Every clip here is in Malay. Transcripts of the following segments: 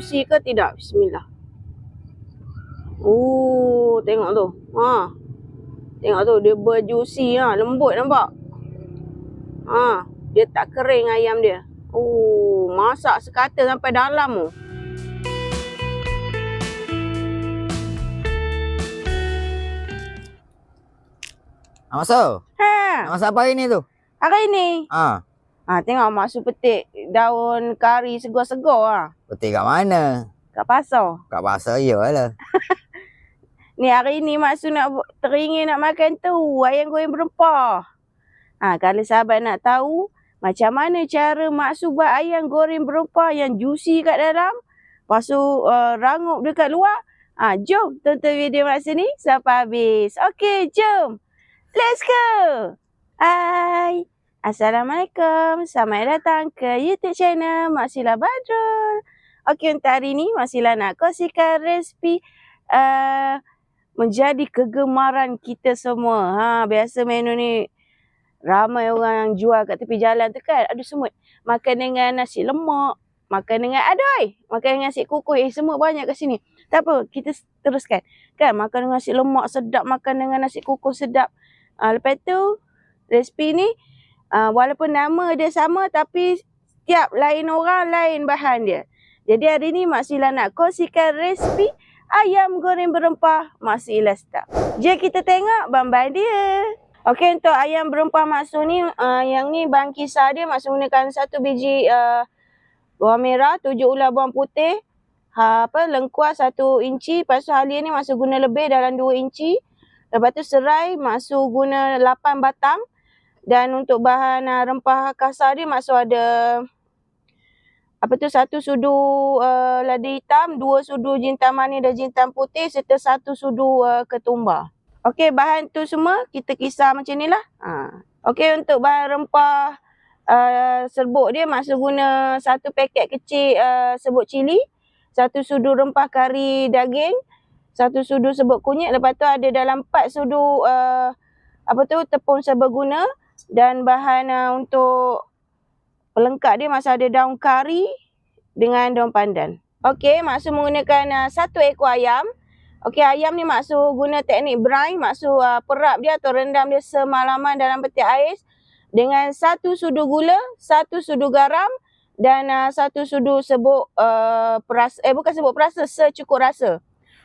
juicy ke tidak? Bismillah. Oh, tengok tu. Ha. Tengok tu dia berjuicy ha, lembut nampak. Ha, dia tak kering ayam dia. Oh, masak sekata sampai dalam tu. Masuk. Ha, Nak masak apa hari ni tu? hari ni. Ha. Ha, tengok mak su petik daun kari segar-segar ha. Betul kat mana? Kat pasar. Kat pasar ya lah. Ni hari ni mak su nak teringin nak makan tu. Ayam goreng berempah. Ha, kalau sahabat nak tahu macam mana cara mak su buat ayam goreng berempah yang juicy kat dalam. Lepas tu uh, rangup dekat luar. Ha, jom tonton video mak su ni sampai habis. Okey, jom. Let's go. Hai. Assalamualaikum. Selamat datang ke YouTube channel Mak Sila Badrul. Okey, untuk hari ni Mak Sila nak kongsikan resipi uh, menjadi kegemaran kita semua. Ha, biasa menu ni ramai orang yang jual kat tepi jalan tu kan. Ada semut. Makan dengan nasi lemak. Makan dengan adoy. Makan dengan nasi kukuh. Eh, semua banyak kat sini. Tak apa, kita teruskan. Kan, makan dengan nasi lemak sedap. Makan dengan nasi kukuh sedap. Uh, lepas tu, resipi ni, uh, walaupun nama dia sama tapi setiap lain orang, lain bahan dia. Jadi hari ni Mak Sila nak kongsikan resipi ayam goreng berempah Mak Sila Star. Jom kita tengok bahan-bahan dia. Okey untuk ayam berempah Mak Su ni, uh, yang ni bahan kisar dia Mak Su gunakan satu biji uh, bawang merah, tujuh ular bawang putih, ha, apa lengkuas satu inci, lepas tu halia ni Mak Su guna lebih dalam dua inci. Lepas tu serai Mak Su guna lapan batang. Dan untuk bahan uh, rempah kasar dia Mak Su ada apa tu satu sudu uh, lada hitam, dua sudu jintan manis dan jintan putih serta satu sudu uh, ketumbar. Okey, bahan tu semua kita kisar macam ni lah. Ha. Okey, untuk bahan rempah uh, serbuk dia Mak Su guna satu paket kecil uh, serbuk cili, satu sudu rempah kari daging, satu sudu serbuk kunyit, lepas tu ada dalam empat sudu uh, apa tu tepung serbaguna dan bahan uh, untuk pelengkap dia masih ada daun kari dengan daun pandan. Okey, maksud menggunakan uh, satu ekor ayam. Okey, ayam ni maksud guna teknik brine, maksud uh, perap dia atau rendam dia semalaman dalam peti ais dengan satu sudu gula, satu sudu garam dan uh, satu sudu sebuk uh, perasa, eh bukan sebuk perasa, secukup rasa.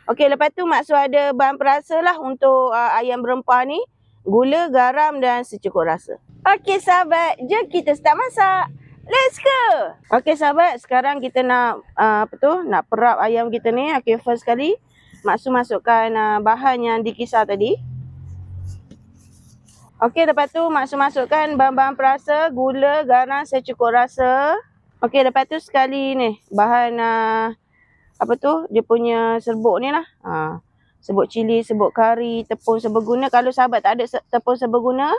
Okey, lepas tu maksud ada bahan perasa lah untuk uh, ayam berempah ni. Gula, garam dan secukup rasa. Okey sahabat, jom kita start masak. Let's go. Okey sahabat, sekarang kita nak uh, apa tu? Nak perap ayam kita ni. Okey, first kali Maksud masukkan uh, bahan yang dikisar tadi. Okey, lepas tu Maksud masukkan bahan-bahan perasa, gula, garam secukup rasa. Okey, lepas tu sekali ni bahan uh, apa tu? Dia punya serbuk ni lah. Ha. Serbuk cili, serbuk kari, tepung serbaguna. Kalau sahabat tak ada tepung serbaguna,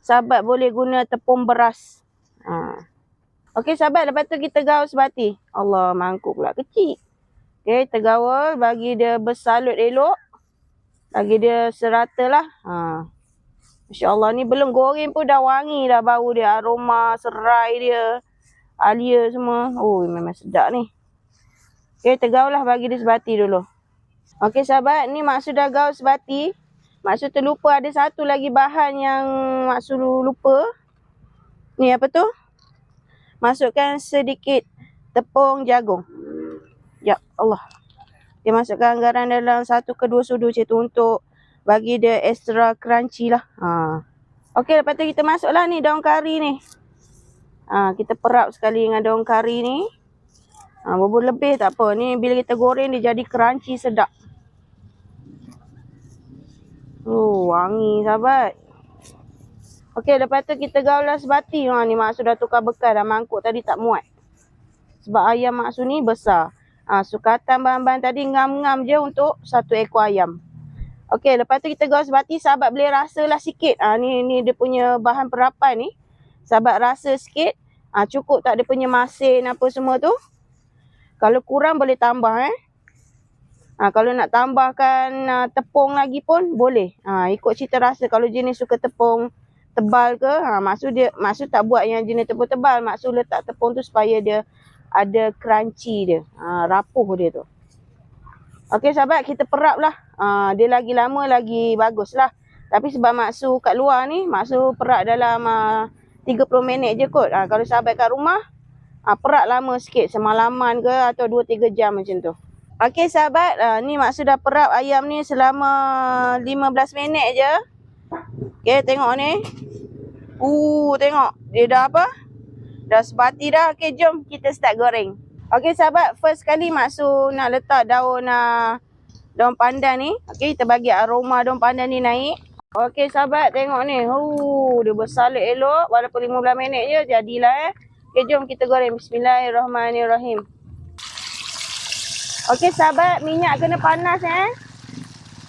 sahabat boleh guna tepung beras. Ha. Okey sahabat, lepas tu kita gaul sebati. Allah, mangkuk pula kecil. Okey, tergaul bagi dia bersalut elok. Bagi dia serata lah. Ha. Masya Allah ni belum goreng pun dah wangi dah bau dia. Aroma serai dia. Alia semua. Oh memang sedap ni. Okey, tergaul lah bagi dia sebati dulu. Okey sahabat, ni maksud dah gaul sebati. Maksud terlupa ada satu lagi bahan yang maksud lupa. Ni apa tu? Masukkan sedikit tepung jagung. Ya Allah. Dia masukkan garam dalam satu ke dua sudu macam tu untuk bagi dia extra crunchy lah. Ha. Okey lepas tu kita masuklah ni daun kari ni. Ha, kita perap sekali dengan daun kari ni. Ha, bubur lebih tak apa. Ni bila kita goreng dia jadi crunchy sedap. Oh, wangi sahabat. Okey, lepas tu kita gaulah sebati. Ha, ni mak sudah tukar bekal dah mangkuk tadi tak muat. Sebab ayam mak su ni besar. Ha, sukatan bahan-bahan tadi ngam-ngam je untuk satu ekor ayam. Okey, lepas tu kita gaul sebati. Sahabat boleh rasalah sikit. Ha, ni, ni dia punya bahan perapan ni. Sahabat rasa sikit. Ha, cukup tak dia punya masin apa semua tu. Kalau kurang boleh tambah eh. Ha, kalau nak tambahkan uh, tepung lagi pun boleh. Ha, ikut cita rasa. Kalau jenis suka tepung tebal ke, ha, maksud dia maksud tak buat yang jenis tepung tebal. Maksud letak tepung tu supaya dia ada crunchy dia. Ha, rapuh dia tu. Okey sahabat, kita perap lah. Ha, dia lagi lama lagi bagus lah. Tapi sebab maksu kat luar ni, maksu perap dalam uh, 30 minit je kot. Ha, kalau sahabat kat rumah, ha, perap lama sikit. Semalaman ke atau 2-3 jam macam tu. Okey sahabat, uh, ni maksu dah perap ayam ni selama 15 minit je. Okey, tengok ni. Uh, tengok. Dia dah apa? Dah sebati dah. Okey, jom kita start goreng. Okey sahabat, first kali Maksu nak letak daun uh, daun pandan ni. Okey, kita bagi aroma daun pandan ni naik. Okey sahabat, tengok ni. Oh, dia bersalin elok. Walaupun 15 minit je, jadilah eh. Okey, jom kita goreng. Bismillahirrahmanirrahim. Okey sahabat, minyak kena panas eh.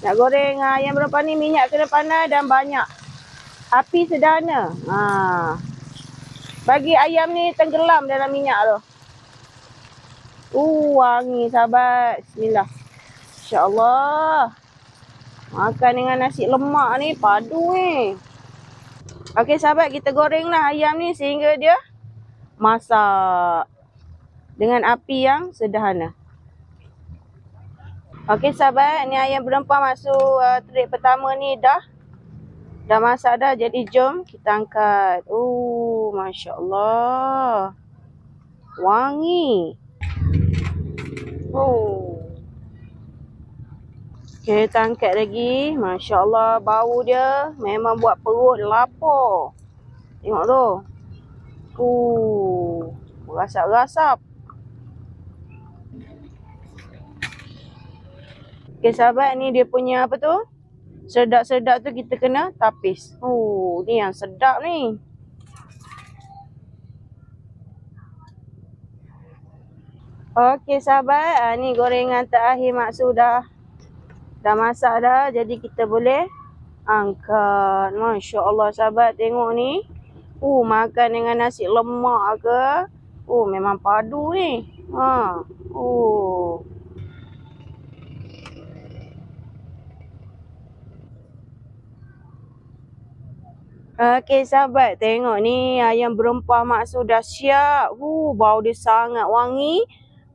Nak goreng uh, ayam berapa ni, minyak kena panas dan banyak. Api sederhana. Ha. Bagi ayam ni tenggelam dalam minyak tu. Uh, wangi sahabat. Bismillah. InsyaAllah. Makan dengan nasi lemak ni padu ni. Okey sahabat, kita goreng lah ayam ni sehingga dia masak. Dengan api yang sederhana. Okey sahabat, ni ayam berempah masuk uh, trip pertama ni dah. Dah masak dah, jadi jom kita angkat. Uh, Masya Allah. Wangi. Oh. Okay, kita angkat lagi. Masya Allah, bau dia memang buat perut lapar. Tengok tu. Uh, rasap-rasap. Okay, sahabat ni dia punya apa tu? Sedap-sedap tu kita kena tapis. Oh, ni yang sedap ni. Okey sahabat, ha, ni gorengan terakhir maksud dah dah masak dah. Jadi kita boleh angkat. Masya Allah sahabat tengok ni. Uh, makan dengan nasi lemak ke. Uh, memang padu ni. Ha. Uh. Okey sahabat, tengok ni ayam berempah maksud dah siap. Uh, bau dia sangat wangi.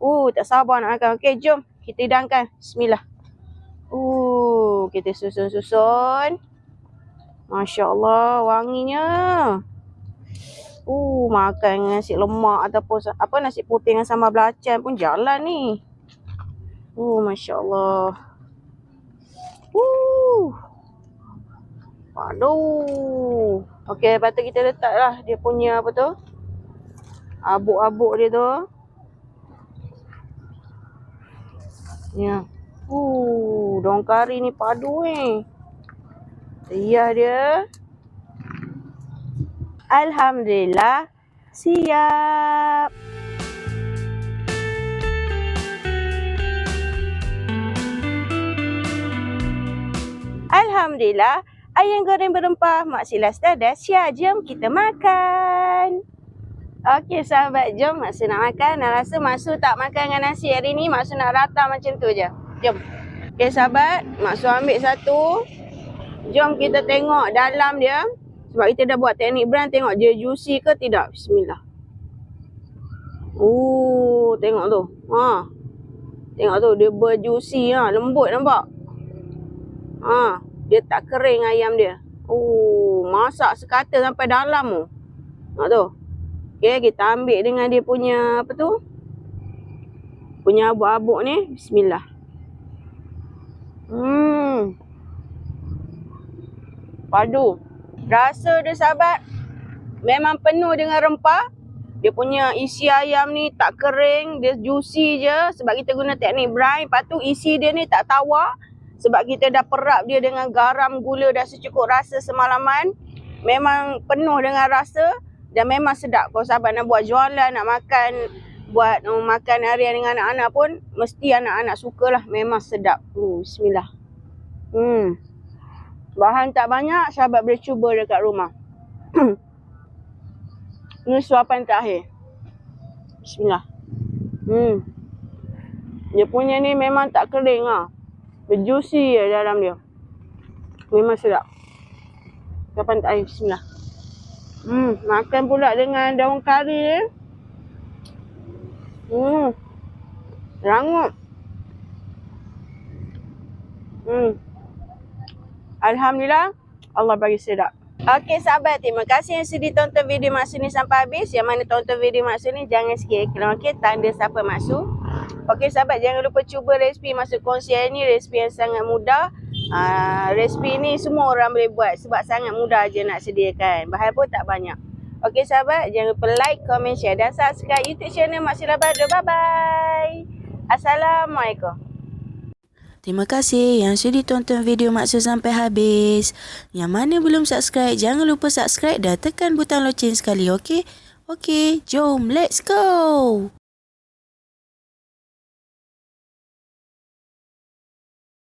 Uh, tak sabar nak makan. Okey, jom kita hidangkan. Bismillah. Uh, kita susun-susun. Masya Allah, wanginya. Uh, makan nasi lemak ataupun apa nasi putih dengan sambal belacan pun jalan ni. Uh, Masya Allah. Uh. Aduh. Okey, lepas tu kita letaklah dia punya apa tu? Abuk-abuk dia tu. Ya. Uh, daun kari ni padu ni. Riah dia. Alhamdulillah. Siap. Alhamdulillah. Ayam goreng berempah Mak Silas dah dah siap. Jom kita makan. Okey sahabat, jom Maksu nak makan. Nak rasa Maksu tak makan dengan nasi hari ni. Maksu nak rata macam tu je. Jom. Okey sahabat, Maksu ambil satu. Jom kita tengok dalam dia. Sebab kita dah buat teknik brand. Tengok dia juicy ke tidak. Bismillah. Oh, tengok tu. Ha. Tengok tu, dia berjuicy ha. Lembut nampak. Ha. Dia tak kering ayam dia. Oh, masak sekata sampai dalam tu. Tengok tu. Okay, kita ambil dengan dia punya apa tu? Punya abuk-abuk ni. Bismillah. Hmm. Padu. Rasa dia sahabat memang penuh dengan rempah. Dia punya isi ayam ni tak kering, dia juicy je sebab kita guna teknik brine. Lepas tu isi dia ni tak tawar sebab kita dah perap dia dengan garam, gula dan secukup rasa semalaman. Memang penuh dengan rasa dan memang sedap. Kalau sahabat nak buat jualan, nak makan, buat um, makan harian dengan anak-anak pun, mesti anak-anak sukalah. Memang sedap. Hmm, bismillah. Hmm. Bahan tak banyak, sahabat boleh cuba dekat rumah. Ini suapan terakhir. Bismillah. Hmm. Dia punya ni memang tak kering lah. Berjuicy je dalam dia. Memang sedap. Suapan terakhir. Bismillah. Hmm, makan pula dengan daun kari ni. Hmm. Rangup. Hmm. Alhamdulillah. Allah bagi sedap. Okey sahabat, terima kasih yang sudi tonton video Maksud ni sampai habis. Yang mana tonton video Maksud ni jangan skip. Kalau okey, tanda siapa Maksud. Okey sahabat, jangan lupa cuba resipi Maksud kongsi hari ni. Resipi yang sangat mudah. Uh, resipi ni semua orang boleh buat sebab sangat mudah je nak sediakan. Bahan pun tak banyak. Okey sahabat, jangan lupa like, comment, share dan subscribe YouTube channel Maksud Labado. Bye-bye. Assalamualaikum. Terima kasih yang sudi tonton video Maksud sampai habis. Yang mana belum subscribe, jangan lupa subscribe dan tekan butang loceng sekali, okey? Okey, jom let's go!